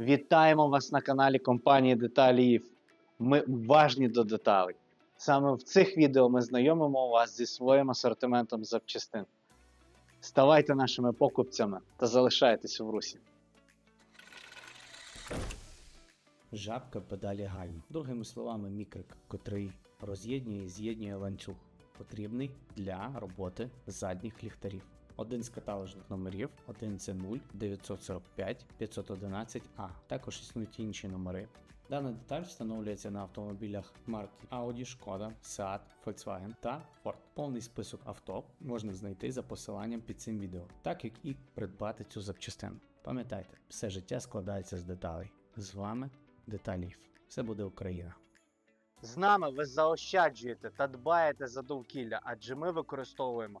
Вітаємо вас на каналі компанії Деталі. Ми уважні до деталей. Саме в цих відео ми знайомимо вас зі своїм асортиментом запчастин. Ставайте нашими покупцями та залишайтесь в русі. Жабка педалі гальм. Другими словами, мікрик, котрий роз'єднує і з'єднує ланцюг, потрібний для роботи задніх ліхтарів. Один з каталожних номерів 1C0 945 511A. Також існують інші номери. Дана деталь встановлюється на автомобілях марки Audi, Шкода, Seat, Volkswagen та Ford. Повний список авто можна знайти за посиланням під цим відео, так як і придбати цю запчастину. Пам'ятайте, все життя складається з деталей. З вами Деталів. Все буде Україна. З нами ви заощаджуєте та дбаєте за довкілля, адже ми використовуємо